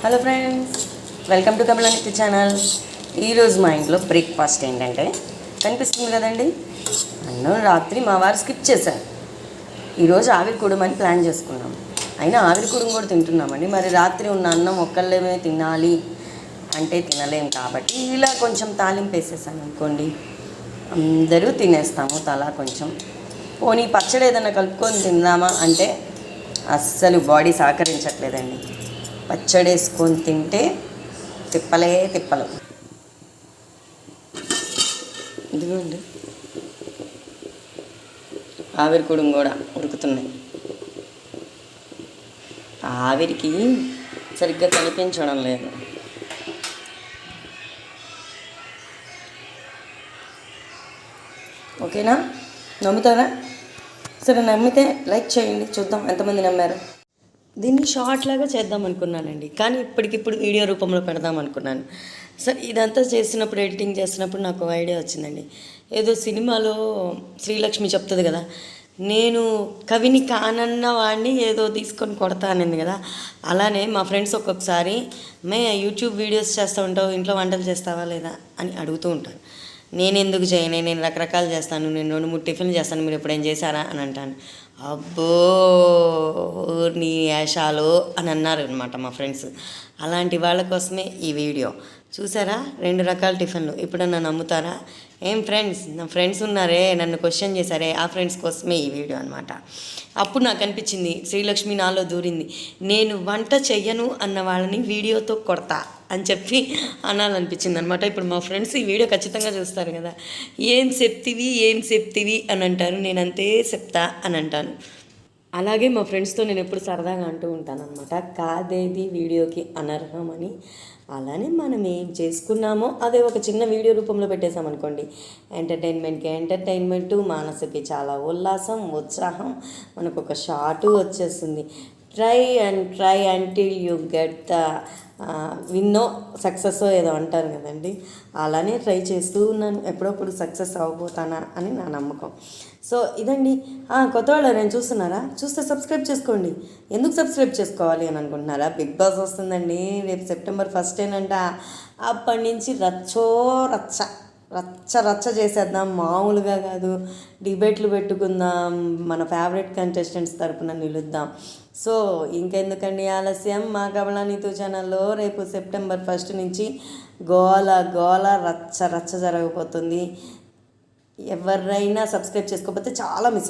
Hello friends welcome to Kamalanitya channel ఈరోజు మా ఇంట్లో బ్రేక్ఫాస్ట్ ఏంటంటే కనిపిస్తుంది కదండి? అన్నం రాత్రి మా వారు స్కిప్ చేశారు. ఈరోజు ఆవిరి కూడమని ప్లాన్ చేసుకున్నాం. అయినా ఆవిరి కూడం కూడా తింటున్నామండి. మరి రాత్రి ఉన్న అన్నం ఒక్కళ్ళేమే తినాలి అంటే తినలేం కాబట్టి ఇలా కొంచెం తాలింపు వేసేసాను అనుకోండి. అందరూ తినేస్తాము తలా కొంచెం. పోనీ పచ్చడి ఏదైనా కలుపుకొని తిందామా అంటే అస్సలు బాడీ సహకరించట్లేదండి. పచ్చడి వేసుకొని తింటే తిప్పలే తిప్పలు. ఇదిగోండి. ఆవిరి కుడుం కూడా ఉడుకుతున్నాయి ఆవిరికి సరిగ్గా కనిపించడం లేదు. ఓకేనా? నమ్ముతారా? సరే నమ్మితే లైక్ చేయండి. చూద్దాం ఎంతమంది నమ్మారు. దీన్ని షార్ట్ లాగా చేద్దాం అనుకున్నానండి. కానీ ఇప్పటికిప్పుడు వీడియో రూపంలో పెడదాం అనుకున్నాను. సో ఇదంతా చేసినప్పుడు ఎడిటింగ్ చేసినప్పుడు నాకు ఒక ఐడియా వచ్చిందండి. ఏదో సినిమాలో శ్రీలక్ష్మి చెప్తుంది కదా నేను కవిని కానన్న వాడిని ఏదో తీసుకొని కొడతానంది కదా. అలానే మా ఫ్రెండ్స్ ఒక్కొక్కసారి మే యూట్యూబ్ వీడియోస్ చేస్తూ ఉంటావు ఇంట్లో వంటలు చేస్తావా లేదా? అని అడుగుతూ ఉంటాను నేను ఎందుకు చేయను? నేను రకరకాలు చేస్తాను. నేను రెండు మూడు టిఫిన్లు చేస్తాను. మీరు ఎప్పుడేం చేశారా? అని అంటాను. అబ్బో! నీ యాషాలు అని అన్నారు అనమాట మా ఫ్రెండ్స్. అలాంటి వాళ్ళ కోసమే ఈ వీడియో. చూసారా? రెండు రకాల టిఫిన్లు. ఇప్పుడన్నా నమ్ముతారా? ఏం ఫ్రెండ్స్? నా ఫ్రెండ్స్ ఉన్నారే నన్ను క్వశ్చన్ చేశారే ఆ ఫ్రెండ్స్ కోసమే ఈ వీడియో అనమాట. అప్పుడు నాకు అనిపించింది శ్రీలక్ష్మి నాలో దూరింది. నేను వంట చెయ్యను అన్న వాళ్ళని వీడియోతో కొడతా అని చెప్పి అనాలనిపించింది అనమాట ఇప్పుడు మా ఫ్రెండ్స్ ఈ వీడియో ఖచ్చితంగా చూస్తారు కదా. ఏం చెప్తివి ఏం చెప్తివి అని అంటారు. నేను అంతే చెప్తా అని అంటాను. అలాగే మా ఫ్రెండ్స్తో నేను ఎప్పుడు సరదాగా అంటూ ఉంటాననమాట కాదేది వీడియోకి అనర్హం అని. అలానే మనం ఏం చేసుకున్నామో అదే ఒక చిన్న వీడియో రూపంలో పెట్టేసామనుకోండి ఎంటర్టైన్మెంట్కి ఎంటర్టైన్మెంట్ మనసుకి చాలా ఉల్లాసం ఉత్సాహం మనకు ఒక షార్టు వచ్చేస్తుంది. Try and try until you get the win or success ఏదో అంటారు కదండి. అలానే ట్రై చేస్తూ ఉన్నాను. ఎప్పుడప్పుడు సక్సెస్ అవ్వబోతానా అని నా నమ్మకం. సో ఇదండి. కొత్త వాళ్ళు నేను చూస్తున్నారా? చూస్తే సబ్స్క్రైబ్ చేసుకోండి. ఎందుకు సబ్స్క్రైబ్ చేసుకోవాలి అని అనుకుంటున్నారా? బిగ్ బాస్ వస్తుందండి. రేపు సెప్టెంబర్ ఫస్ట్ ఏనంట. అప్పటి నుంచి రచ్చో రచ్చ. రచ్చ రచ్చ చేసేద్దాం. మామూలుగా కాదు. డిబేట్లు పెట్టుకుందాం. మన ఫేవరెట్ కంటెస్టెంట్స్ తరపున నిలుద్దాం. సో ఇంకెందుకండి ఆలస్యం? మా కమలానీతు ఛానల్లో రేపు సెప్టెంబర్ ఫస్ట్ నుంచి గోల గోల రచ్చ రచ్చ జరగబోతుంది. ఎవరైనా సబ్స్క్రైబ్ చేసుకోకపోతే చాలా మిస్